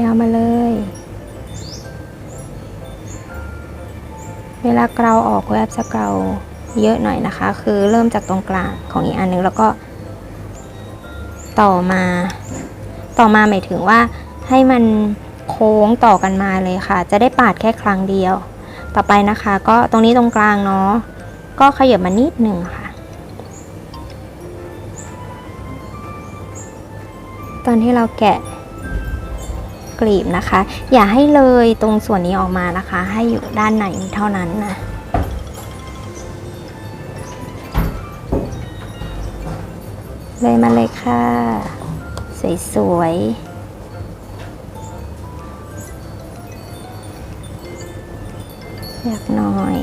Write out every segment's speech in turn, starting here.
ยาวมาเลย เวลาเกลาออกแวบจะเกลาเยอะหน่อยนะคะ คือเริ่มจากตรงกลางของอีกอันหนึงแล้วก็ ต่อมา ต่อมาหมายถึงว่าให้มันโค้งต่อกันมาเลยค่ะ จะได้ปาดแค่ครั้งเดียว ต่อไปนะคะ ก็ตรงนี้ตรงกลางเนาะก็ขยับมานิดหนึ่งค่ะ ตอนที่เราแกะ กลีบนะคะ อย่าให้เลยตรงส่วนนี้ออกมานะคะ ให้อยู่ด้านในเท่านั้นนะเลยมาเลยค่ะ สวยๆอยากหน่อย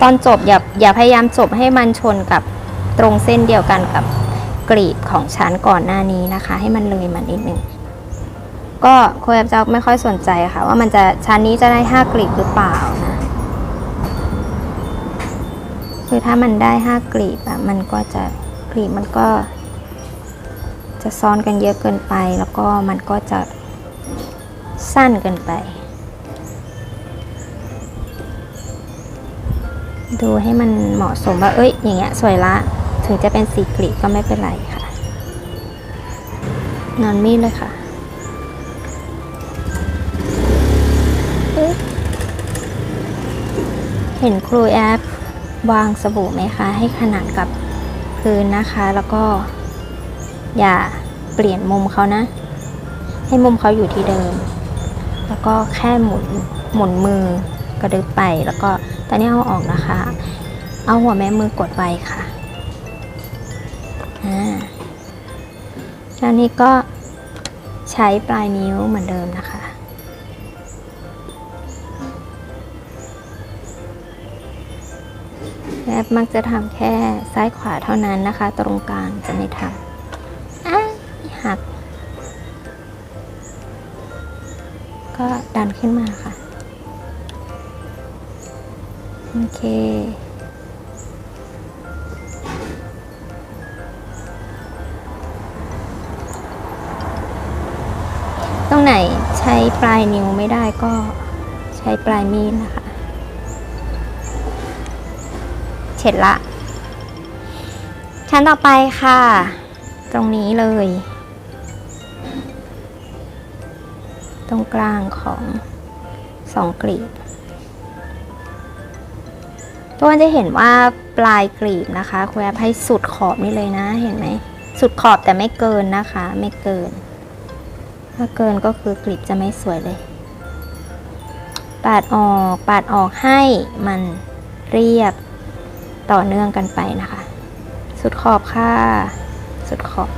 ตอนจบอย่าอย่าพยายามจบให้มันชนกับตรงเส้นเดียวกันกับกลีบของชั้นก่อนหน้านี้นะคะ ให้มันเลยมันนิดนึง ก็คุยกับจะไม่ค่อยสนใจค่ะ ว่ามันจะชั้นนี้จะได้ 5 กลีบหรือเปล่านะคือถ้ามันได้ 5 กลีบอะมันก็จะกลีบมันก็ จะซ้อนกันเยอะเกินไปแล้วก็มันก็จะสั้นเกินไป ดูให้มันเหมาะสมว่าเอ้ยอย่างเงี้ยสวยละ ถึงจะเป็นสีกลีบก็ไม่เป็นไรค่ะนอนมีดเลยค่ะ เห็นครูแอปวางสบู่ไหมคะ ให้ขนานกับพื้นนะคะ แล้วก็อย่าเปลี่ยนมุมเขานะ ให้มุมเขาอยู่ที่เดิม แล้วก็แค่หมุนหมุนมือกระดึบไปแล้วก็ตอนนี้เอาออกนะคะ เอาหัวแม่มือกดไว้ค่ะอ่าแล้วนี้ก็ใช้ปลายนิ้วเหมือนเดิมนะคะ แอปมักจะทำแค่ซ้ายขวาเท่านั้นนะคะ ตรงกลางจะไม่ทำอะหัก ก็ดันขึ้นมาค่ะ โอเคตรงไหนใช้ปลายนิ้วไม่ได้ก็ใช้ปลายมีดนะคะ เสร็จละ ชั้นต่อไปค่ะ ตรงนี้เลย ตรงกลางของสองกลีบทุกคนจะเห็นว่าปลายกลีบนะคะคุณแอปให้สุดขอบนี่เลยนะเห็นไหมสุดขอบแต่ไม่เกินนะคะ ไม่เกิน ถ้าเกินก็คือกลีบจะไม่สวยเลย ปาดออกปาดออกให้มันเรียบ ต่อเนื่องกันไปนะคะ สุดขอบค่ะ สุดขอบ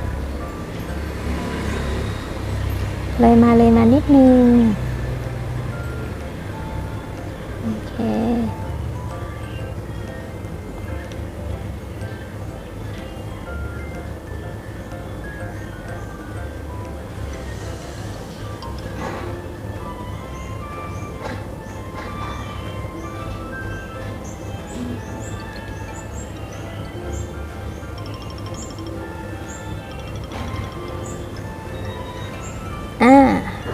เลยมาเลยมานิดนึง โอเค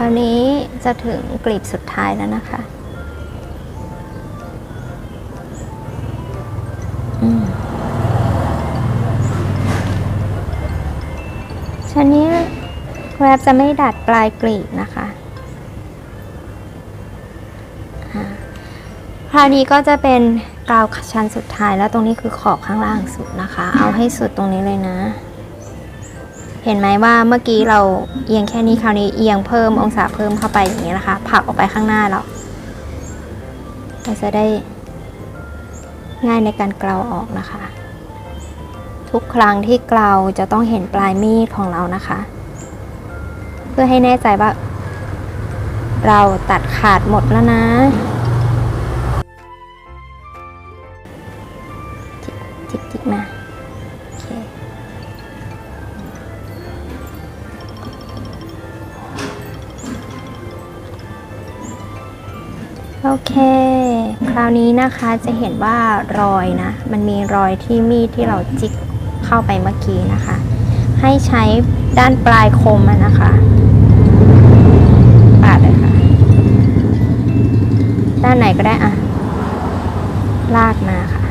ราวนี้จะถึงกลีบสุดท้ายแล้วนะคะชั้นนี้แวบจะไม่ดัดปลายกลีบนะคะคราวนี้ก็จะเป็นกาวชั้นสุดท้ายแล้วตรงนี้คือขอบข้างล่างสุดนะคะ เอาให้สุดตรงนี้เลยนะ เห็นไหมว่าเมื่อกี้เราเอียงแค่นี้คราวนี้เอียงเพิ่มองศาเพิ่มเข้าไปอย่างนี้นะคะผักออกไปข้างหน้าเราจะได้ง่ายในการเกลาออกนะคะ ทุกครั้งที่เกลาจะต้องเห็นปลายมีดของเรานะคะ เพื่อให้แน่ใจว่า เราตัดขาดหมดแล้วนะ โอเค คราวนี้นะคะจะเห็นว่ารอยนะ มันมีรอยที่มีดที่เราจิกเข้าไปเมื่อกี้นะคะ ให้ใช้ด้านปลายคมนะคะปาดเลยค่ะ ด้านไหนก็ได้อะลากมาค่ะ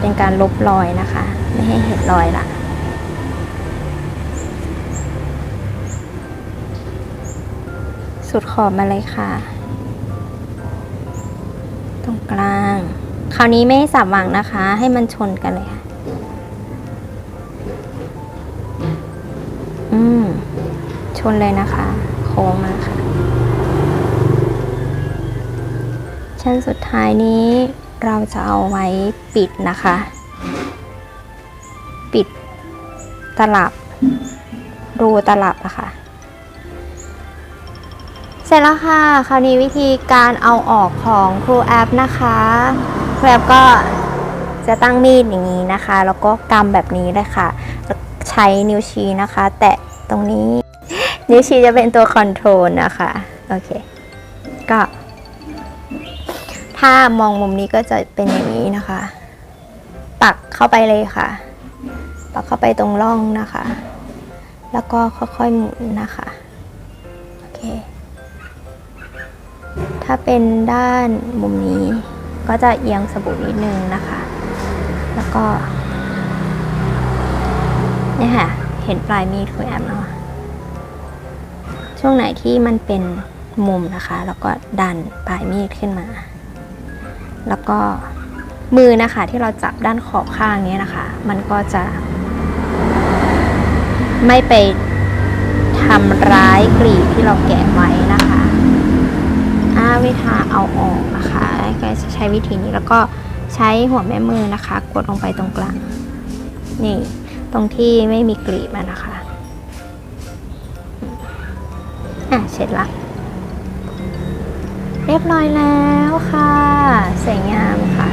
เป็นการลบรอยนะคะ ไม่ให้เห็นรอยละสุดขอบมาเลยค่ะ กลาง คราวนี้ไม่ให้สับหวังนะคะ ให้มันชนกันเลยค่ะอืมชนเลยนะคะ โค้งมาค่ะ ชั้นสุดท้ายนี้เราจะเอาไว้ปิดนะคะ ปิดตลับ รูตลับอะค่ะ เสร็จแล้วค่ะ คราวนี้วิธีการเอาออกของครูแอปนะคะครูแอปก็จะตั้งมีดอย่างนี้นะคะ แล้วก็กำแบบนี้เลยค่ะ ใช้นิ้วชี้นะคะ แตะตรงนี้ นิ้วชี้จะเป็นตัวคอนโทรลนะคะ โอเค ก็ ถ้ามองมุมนี้ก็จะเป็นอย่างนี้นะคะ ปักเข้าไปเลยค่ะ ปักเข้าไปตรงร่องนะคะ แล้วก็ค่อยๆหมุนนะคะ โอเค ถ้าเป็นด้านมุมนี้ ก็จะเอียงสบู่นิดนึงนะคะ แล้วก็เนี่ยค่ะ เห็นปลายมีดคุยแอมเนาะช่วงไหนที่มันเป็นมุมนะคะ แล้วก็ดันปลายมีดขึ้นมา แล้วก็มือนะคะที่เราจับด้านขอบข้างนี้นะคะ มันก็จะ ไม่ไปทำร้ายกลีบที่เราแกะไว้นะคะ อาวิธีเอาออกนะคะก็จะใช้วิธีนี้แล้วก็ใช้หัวแม่มือนะคะ กดลงไปตรงกลาง นี่ ตรงที่ไม่มีกลีบนะคะ อะ เสร็จละ เรียบร้อยแล้วค่ะ สวยงามค่ะ